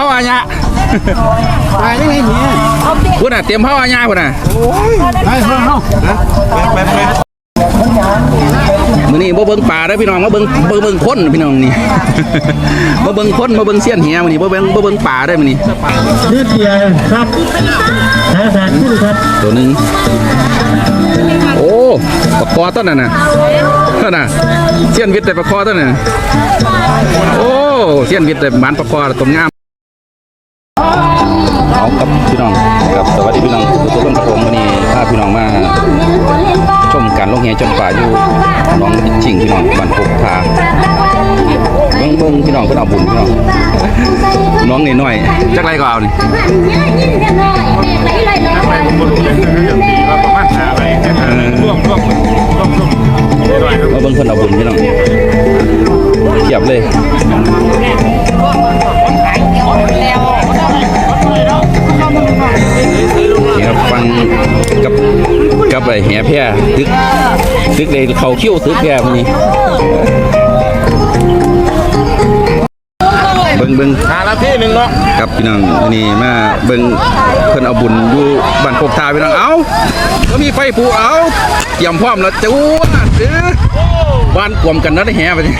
เผาอาญะตายได้ไงเนี่ยพุ่นน่ะเตรียมเผาอาญะพุ่นน่ะไปเพื่อนเนาะไปไปมื้อนี้บ่เบิ่งป่าเด้อพี่น้องมาเบิ่งเบิ่งเบิ่งคนพี่น้องนี่มาเบิ่งคนมาเบิ่งเสี้ยนเหียมื้อนี้บ่เบิ่งบ่เบิ่งป่าเด้อมื้อนี้เลือดเดียวครับแพ้แสนขึ้นครับตัวหนึงโอ้ปลาคอต้นนั่นน่ะนั่นน่ะเสี้ยนวิทย์แต่ปลาคอต้นน่ะโอ้เสี้ยนวิทย์แต่หมานปลาคอตรงงาม เอาครับพี่น้องครับสวัสดีพี่น้องทุกคนครับผมวันนี้พาพี่น้องมาชมการลงแหจมป่าอยู่น้องพิจิงพี่น้องบ้านโคกพาเบิ่งเบิ่งพี่น้องเพิ่นเอาบุญพี่น้องน้องน้อยจักไรก็เอานี่ไปผมบนเลยเราประมาณหาอะไรร่วมร่วมร่วมร่วมได้หน่อยครับมาเบิ่งเพิ่นเอาบุญพี่น้องเทียบเลย นี่ครับฟังกับกับไอ้แห่แพร่ตึกตึกเลยเขาคิ้วตึกแพร่มื้อนี้เบิ่งเบิ่งหาละที่หนึ่งเนาะครับพี่น้องวันนี้มาเบิ่งเพิ่นเอาบุญอยู่บ้านโคกทาพี่น้องเอ้าก็มีไฟผูเอาเตรียมพร้อมแล้วจ้วเด้อ บ้านกวมกันแล้วได้แห่ไปนี่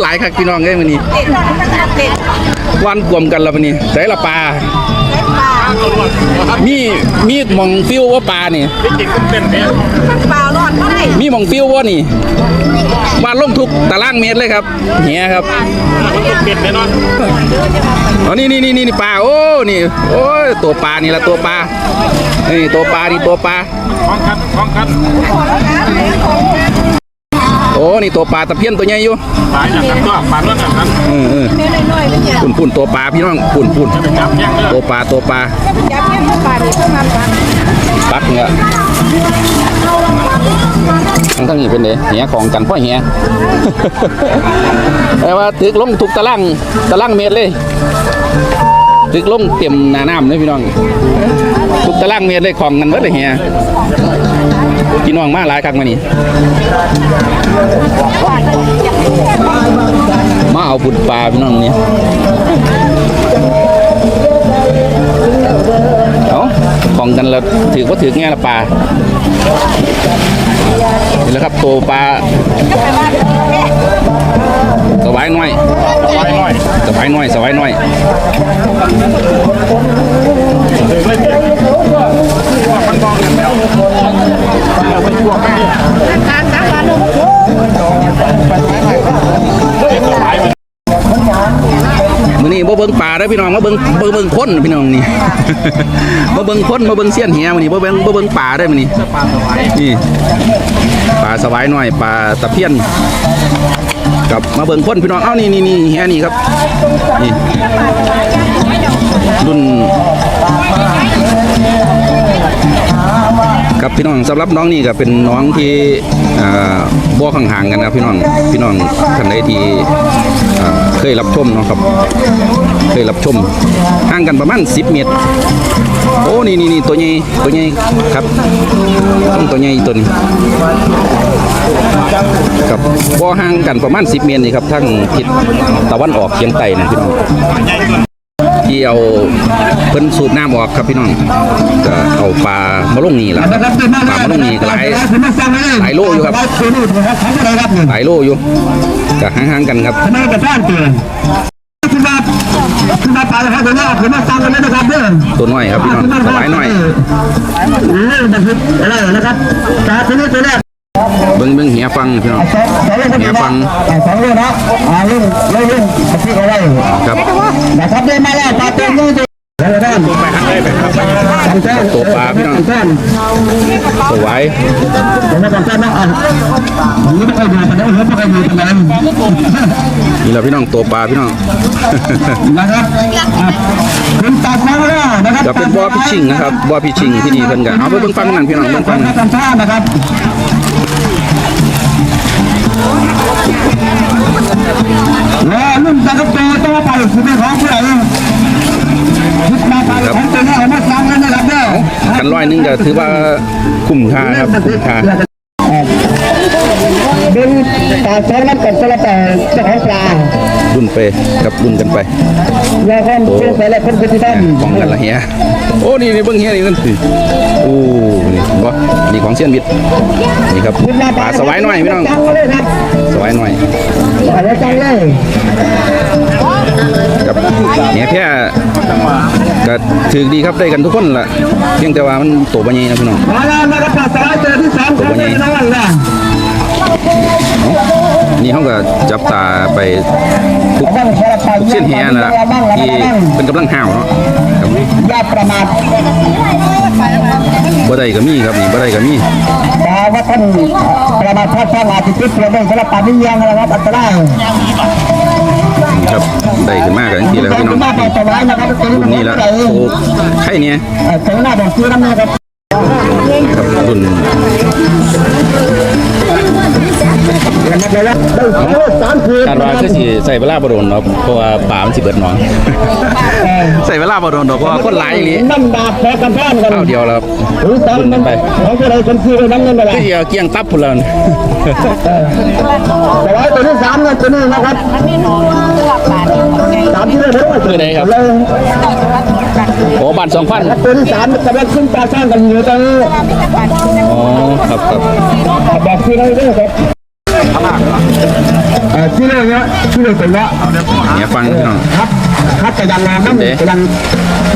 หลายคักพี่น้องเอ้ยมื้อนี้บ้านกวมกันแล้วมื้อนี้ใส่ละปลามีมีหมองฟิวว่าปลานี่ที่จริงต้องเป็นเนี่ยเปล่ารอดไม่ได้มีหมองฟิวว่านี่บ้านลงทุกตารางเมตรเลยครับแห่ครับมันต้องเป็นแน่นอนอ๋อนี่นี่นี่นี่ปลาโอ้นี่โอ้ยตัวปลานี่ละตัวปลานี่ตัวปลานี่ตัวปลาคล้องกันคล้องกันโอ้นี่ตัวปลาตะเพียนตัวใหญ่อยู่ตายจากนั้นก็ปานว่าจากนั้นเออเออน้อยๆเป็นอย่างปุ่นปุ่นตัวปลาพี่น้องปุ่นปุ่นไปจับแย่งเลยตัวปลาตัวปลายับเยียบปลาดีเข้ามาบ้านปักเนี่ยทั้งทั้งนี้เป็นเด้เหียของกันพ่อเหียแต่ว่าตึกลงทุกตารางตารางเมตรเลยตึกลงเต็มหนาน้ำเลยพี่น้องทุกตารางเมตรเลยของกันเบิดเลยเฮีย พี่น้องมาหลายครั้งมานี่มาเอาบุญปลาพี่น้องนี่เอาของกันแล้วถือว่าถือแง่ละปลานี่แหละครับตัวปลาสวายน้อยไว้หน่อยสวายน้อยสวายน้อยเลยไม่เป็นมันมองกันแล้วเราไปชั่วกันเนี่ยการสร้างบ้านลงหลาย มันมื้อนี้บ่เบิ่งปลาเด้พี่น้องมาเบิ่งเบิ่งเบิงคนพี่น้องนี่ มาเบิ่งคนมาเบิ่งเสี้ยนเหียมือนี้บ่เบิ่งบ่เบิ่งปลาเด้มือนี้ปลาสวายนี่ปลาสวายหน้อยปลาตะเพียนกับมาเบิ่งคนพี่น้องเอ้านี่นี่นี่เฮียนี่ครับนี่รุ่น ครับพี่น้องสำหรับน้องนี่ก็เป็นน้องที่อ่าบ่ห่างๆกันนะครับพี่น้องพี่น้องท่านใดที่เคยรับชมเนาะครับ เคยรับชมห่างกันประมาณ10 เมตร โอ้นี่นี่นี่ตัวใหญ่ตัวใหญ่ครับต้องตัวใหญ่ตัวนี้ครับบ่ห่างกันประมาณ10 เมตรนี่ครับทั้งทิศตะวันออกเฉียงใต้นะพี่น้อง ที่เอาเพิ่นสูบน้ำออกครับพี่น้องก็เอาปลามาลงนี่ล่ะครับปลามาลงนี่ก็หลายหลายโลอยู่ครับหลายโลอยู่ก็ห่างๆกันครับทำไมกระด้านตัวขึ้นมาขึ้นมาปลาแล้วครับเดี๋ยวเราขึ้นมาฟังกันเลยนะครับเด้อตัวน้อยครับพี่น้องสบายน้อยเออมันคืออะไรนะครับปลาตัวนี้ตัวแรก เบิ่งเบิ่งเหียฟังพี่น้องเหียฟังสองเรื่องนะอ่าเรื่องเรื่องเรื่องที่เขาไว้ครับนะครับได้มาแล้วปลาตัวนี้ตัวแล้วด้านไปทางไหนไปทางไหนสันแท้ตัวปลาพี่น้องสันแท้สวยผมไม่สันแท้นะอะผมไม่ค่อยอยู่แต่เดี๋ยวผมไม่ค่อยอยู่แต่นั้นนี่แหละพี่น้องตัวปลาพี่น้องนะครับคุณตัดมาแล้วนะครับจะเป็นบ่อพิชิงนะครับบ่อพิชิงที่นี่เพิ่นก็เอาไปเบิ่งฟังนั่นพี่น้องเบิ่งฟังนั่นสันแท้นะครับ แล้วนุ่มตะกโตต่อไปคือเป็นของผู้ใดคิดมาไปของตัวนี้เอามาสั่งกันนะครับเด้อกันร้อยนึงก็ถือว่าคุ้มค่าครับคุ้มค่าเบถึงตาสอน้ำกันสลับแต่เจ้าของปลารุ่นไปกับรุ่นกันไปอย่าคนโอ้เชื่อใส่แล้วคนปฏิบัติป้องกันละเฮียโอ้นี่นี่เบิ่งเฮียนี่นั่นสิโอ้นี่บ่นี่ของเสี้ยนบิดนี่ครับปลาสวายหน้อยพี่น้อง จังเลยครับสวายน้อยปลาจังเลยครับเนี่ยแค่ก็ถือดีครับได้กันทุกคนล่ะเพียงแต่ว่ามันตัวบ่ใหญ่นะพี่น้องมาแล้วนะครับปลาสวา ยตัวที่สามของพี่น้องนะนี่เขาก็จับตาไปทุกบ้างสลับไปทุกเส้นเฮียนั่นแหละที่เป็นกำลังห่าวเนาะครับอย่าประมาทบ่ได้ก็มีครับนี่บ่ได้ก็มีปลาว่าท่านประมาทพลาดพลาดอาจจะติดเชื้อได้สลับปลาไม่ยังนะครับอันตรายครับได้ขึ้นมากกันทีแล้วพี่น้องมาปลาสวายนะครับรุ่นนี้ละโอ้ไข่เนี่ยเจ้าหน้าบอกซื้อน้ำนะครับครับรุ่นนะครับเลยว่าได้สามคืนคาดว่าคือสิใส่เวลาบ่โดนเนาะเพราะว่าป่ามันสิเบิดหนองใส่เวลาบ่โดนดอกเพราะว่าคนหลายอีหลีน้ำดาบแพ้กันแพ้กันข้าวเดียวแล้วหรือสามมันของที่เราคนซื้อไปน้ำเงินไปแล้วคือสิเอาเกี้ยงตับพุ่นแล้วนี่แต่ว่าตัวที่สามเนี่ยตัวนี้นะครับมันมีหนองตัวปลาที่ของไงสามที่เราได้คือใดครับเลยโอ้บ้าน2,000ตัวที่สามกำลังขึ้นปลาสร้างกันอยู่ตอนนี้อ๋อครับครับบอกซื้อเราด้วยครับเอ่อ ที่เราเนี่ยที่เราเป็นว่าเนี่ยฟังพี่น้องครับคัดกระยันน้ำน้ำกระยัน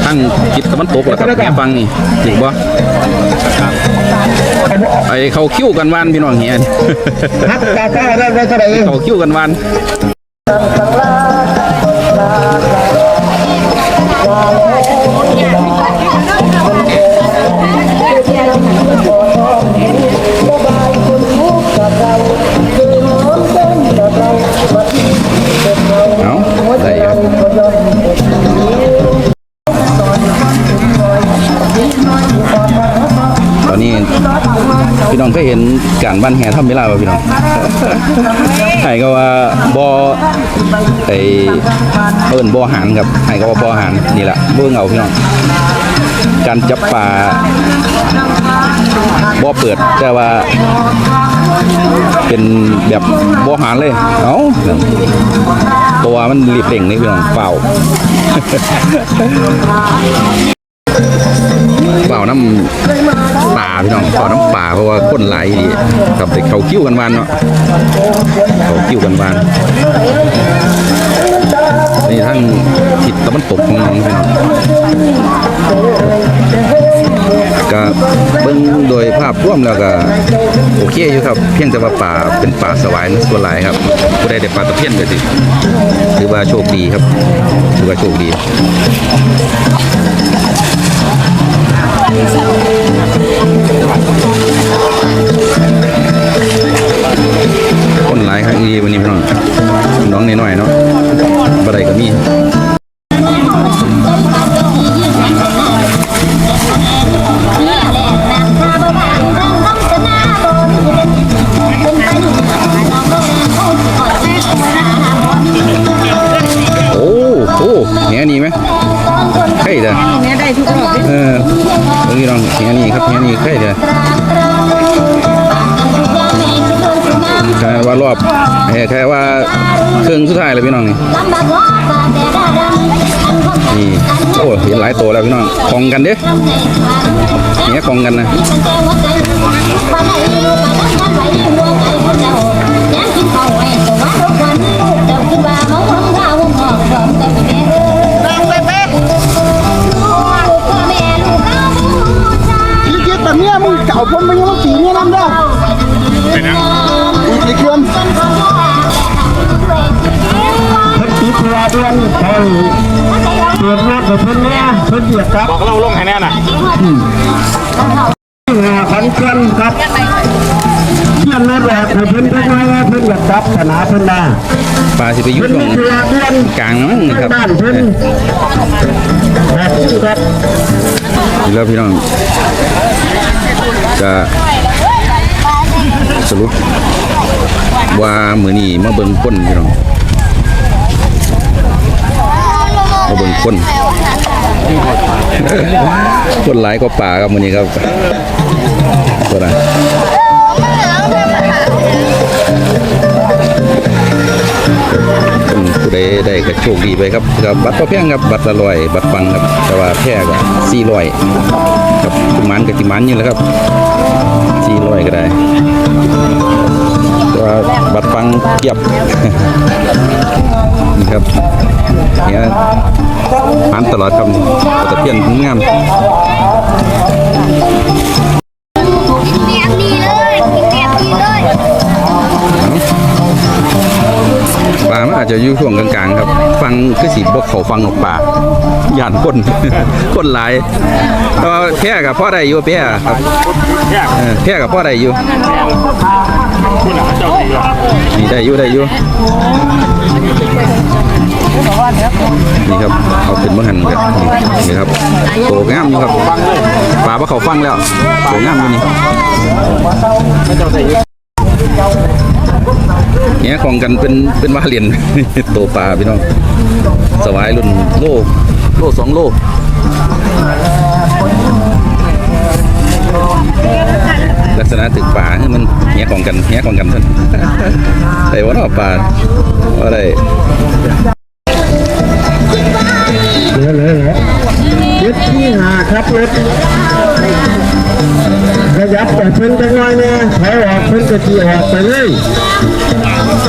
ทั้งจิตตะวันตกแล้วครับเนี่ยฟังนี่จริงบ่ไอเขาคิ้วกันวานพี่น้องเฮียคัดกระซ่าได้เท่าไหร่เขาคิ้วกันวาน การบ้านแห่ทำเวลาป่ะพี่น้องไห้ก็ว่าบอไอเอิ้นบอหารครับไห้ก็ว่าบอหารนี่แหละเบิ่งเอาพี่น้องการจับปลาบ่เปิดแต่ว่า เป็นแบบบ่หารเลยเอ้าตัวมันรีบเร่งนี่พี่น้องเปล่า เป่าน้ำป่าพี่น้องเป่าน้ำป่าเพราะว่าคนไหลายดีครับแต่เขาคิ้วกันวานเนาะเขาคิ้วกันวานนี่ทั้งทิศตะวันตกของน้องพี่น้องก็เบิ่งโดยภาพรวมแล้วก็โอเคอยู่ครับ เพียงแต่ว่าป่าเป็นป่าสวายส่วนหลายครับผู้ใดได้ปลาตะเพียนก็สิถือว่าโชคดีครับถือว่าโชคดี คนหลายครั้งดีวันนี้พี่น้องน้องน้อยๆเนาะบ่ได้ก็มีโอ้โหเนี้ยนี่ไหมใช่เด้อเนี่ยได้ทุกรอบเออ เมื่อกี้ลองเนี้ยนี่ครับเนี้ยนี่ใช่เด้อแค่ว่ารอบแค่ว่าเครื่องสุดท้ายเลยพี่น้องนี่นี่โอ้เห็นหลายตัวแล้วพี่น้องคองกันเด้อเนี้ยคองกันนะ อยุ่เพิ่นช่วมีงเวลาเดือนกลางมั้งนะครับบ้านเพิ่นครับครับแล้วพี่น้องจะสรุปว่ามือนี้มาเบิ่งคนพี่น้องมาเบิ่งคนคนหลายก็ป่าครับมือนี้ครับตัวนั้น คนผู้ใดได้ก็โชคดีไปครับกับบัตรก็แพงครับบัตรละร้อยบัตรฟังครับแต่ว่าแพงก็สี่ร้อยครับติมันกับติมันนี่แหละครับสี่ร้อยก็ได้แต่ว่าบัตรฟังเทียบนี่ครับเนี่ยอ่านตลอดครับตะเพียนงาม ปลามันอาจจะอยู่ช่วงกลางๆครับ ฟังคือสีบกเขาฟังออกป่าย่านคนคนหลายแต่ว่าแพร่กับพ่อใดอยู่แพร่ครับแค่เออแพร่กับพ่อใดอยู่นี่ได้อยู่ได้อยู่นี่ครับเอาเป็นมหันครับนี่ครับโตงามอยู่ครับปลาว่าเขาฟังแล้วโตงามอยู่นี่ เจ้าได้ยอะเนี่ยของกันเป็นเป็นว่าเหรียญโตปลาพี่น้องสวายรุ่นโลโลสองโลลักษณะถึกป่าให้มันเนี้ยของกันเนี้ยของกันท่านแต่ว่าเนาปลาว่าได้เหลือเหลือเหลือยึดที่หาครับรถขยับแต่เพิ่นจังหน่อยเนี่ยถอยออกเพิ่นก็จีออกไปเลย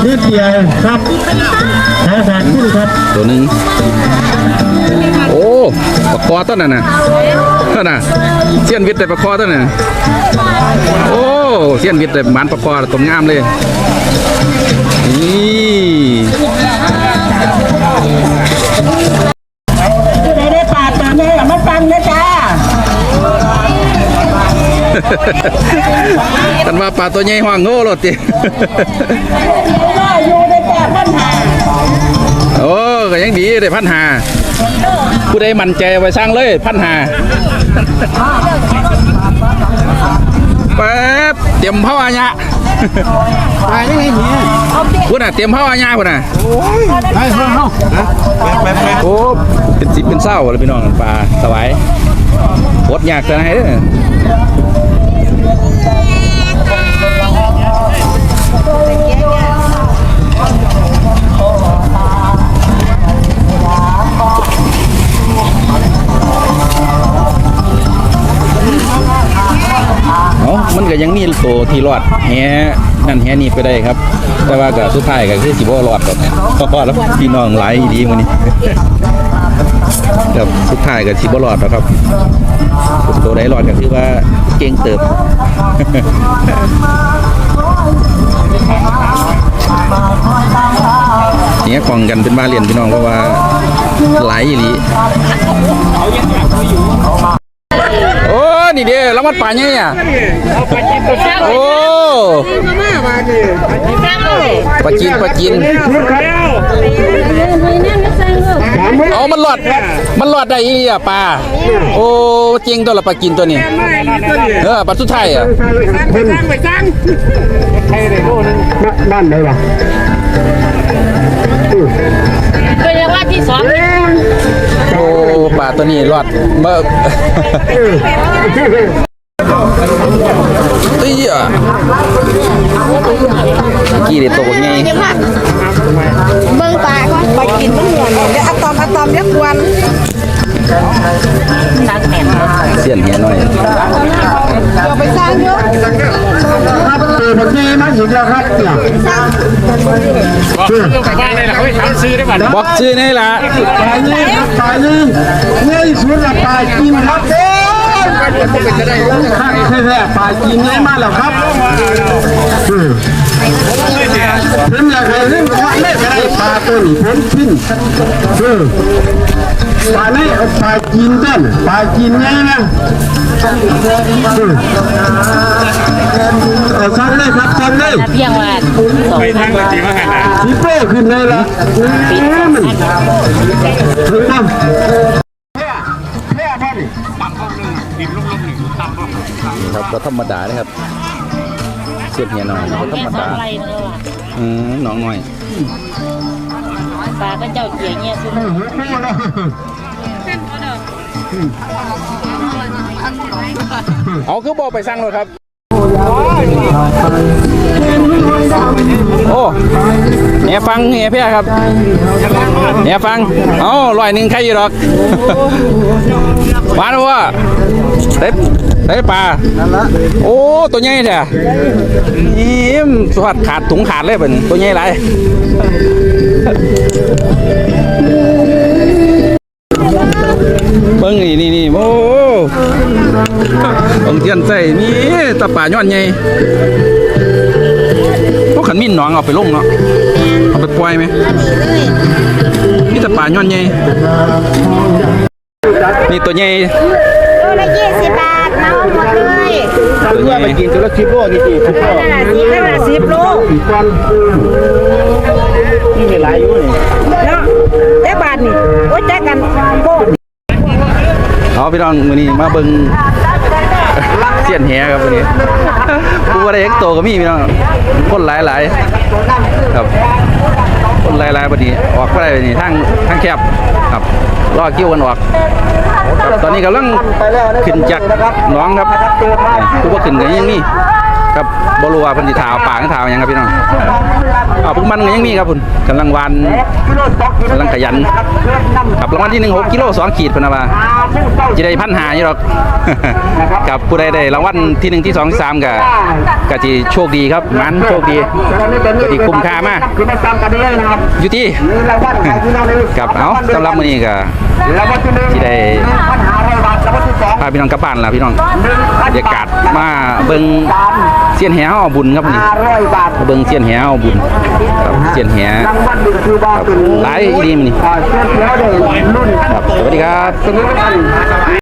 นิดเดียวครับขอฝากคุณครับ ตัวหนึ่งโอ้ปลาคอต้นน่ะนะต้นน่ะเสี้ยนวิทย์แต่ปลาคอต้นน่ะโอ้เสี้ยนวิทย์แต่หมันปลาคอตรงงามเลยนี่ได้ได้ปาดตัวนี้มาตังนะจ้ากันว่าปลาตัวใหญ่ห่างโง่รถติอยู่ ได้แต่ปัญหาโอ้ก็ยังดีได้พันหาผู้ใดมั่นใจเอาไปสร้างเลยพันหาแป๊บเตรียมเผาอาญะตายยังไงเนี่ยพุ่นน่ะเตรียมเผาอาญะพุ่นน่ะไปเพิ่งเข้าโอ้เป็นสิบเป็นเศร้าเลยพี่น้องปลาสวายปดยากแต่ไหนเด้อ มันก็ยังมีตัวที่รอดแฮนั่นแฮนี่ไปได้ครับ แต่ว่าก็สุดท้ายก็คือสิบ่รอดหรอกเพราะว่าแล้วพี่น้องหลายดีมื้อนี้ครับสุดท้ายก็สิบ่รอดหรอกครับ ตัวใดรอดก็คือว่าเก่งเติบเนี่ยของกันเป็นมาเรียนพี่น้องเพราะว่าหลายอีหลีโอ้ นี่เด้แล้วมันป่าไงอะเอาไปกินตัวแซ่บโอ้แซ่บเลยปลาจีนปลาจีนคุณแล้วเอามันหลอด มันหลอดได้อีหลีอะปลาโอ้เจริงตัวละปลาจีนตัวนี้เออปลาสุดท้ายอะไปสร้างไปสร้างใครได้โลนึงบ้านไหนวะเป็นยังว่าที่สองโอ้ปลาตัวนี้รอดเมื่อเอ้ยอะกี่เด็ดตัว บอกชื่อนี่ละปลายนี้ครับปลายนี้เงยสุดละปลายกินครับเด้อข้างแท้ๆปลายกินง่ายมากแล้วครับอืมผมอยากให้เรื่องความไม่ได้ปลาตัวนี้ผมทิ้งอืม ปลานี้เอาปลากินเต้นปลากินไงนะอืมเอาสั่งเลยครับสั่งเลยเพียงว่าสองไปทางกติมาหันนะพี่โป้ขึ้นเลยละอืมถึงบ้างแค่บ้านนี่ครับก็ธรรมดาเลยครับเสียนเฮียหน่อยก็ธรรมดาอืมน้องหน่อยปลาก็เจ้าเกี่ยเงี้ยคือ เอาคือบอกไปสั่งเลยครับ โอ้เนี่ยฟังเนี่ยเพี่ครับเนี่ยฟัง เอาร้อยหนึ่งใครอยู่หรอกมาแล้ววะได้ได้ปลา โอ้ ตัวใหญ่แท้นี่มสวัสดขาดถุงขาดเลยเป็นตัวใหญ่ไร นี่นี่นี่โอ้เบิ้งเทียนใส่นี่ตะป่าย้อนใหญ่พวกขันมินหนองเอาไปลงเนาะเอาไปปล่อยไหมนี่ตะป่าย้อนใหญ่นี่ตัวใหญ่โลละยี่สิบบาทเอาหมดเลยตัวใหญ่ไปกินตัวละสิบโลกี่กี่สิบโลนั่นน่ะสิบนั่นน่ะสิบโลกี่ก้อนนี่มีหลายอยู่นี่เนาะแต่บาทนี่โอ้ยจักกันโบ เอาพี่น้องมือนี้มาเบิ่งเสียนแหครับมื้อนี้ผู้ว่าได้เอ็กโตก็มีพี่น้องคนหลายหลายๆครับคนหลายหลายๆบัดนี้ออกบ่ได้บันนี้ทางทางแคบครับรอคิวกันออกครับตอนนี้กำลังขึ้นจากน้องครับผู้ว่าขึ้นก็ยังมี ครับบรู้ว่าพิ่นสิถาเอาปลาหรือถาเอาหยังครับพี่น้องเอาพวกมันก็ยังมีครับพุ่กำลังวานกำลังขยันครับรางวัลที่หนึ่งหกกิโลสองขีดพิ่นน่ะว่าจะได้พันหาอยู่หรอกกับผู้ใดได้รางวัลที่หนึ่งที่สองที่สามก็ก็จะโชคดีครับมันโชคดีก็ที่คุ้มค่ามากคือมาตามกันได้เลยนะครับอยู่ที่มีรางวัลให้พี่น้องได้กับเอาสำหรับมื้อนี้ก็รางวัลที่หนึ่งที่ได้พายรางวัลที่สองพี่น้องกลับบ้านแล้วพี่น้องบรรยากาศมาเบิ่ง เสียนแหเอาบุญครับมื้อนี้ห้าร้อยบาทเบิ่งเสียนแหเอาบุญครับเสียนแหรางวัลหนึ่คือว่เป็นหลายอีหลีมื้อนี้อ่าเสื้อเขียวเด็กรุ่นครับสวัสดีครับเป็นรุ่น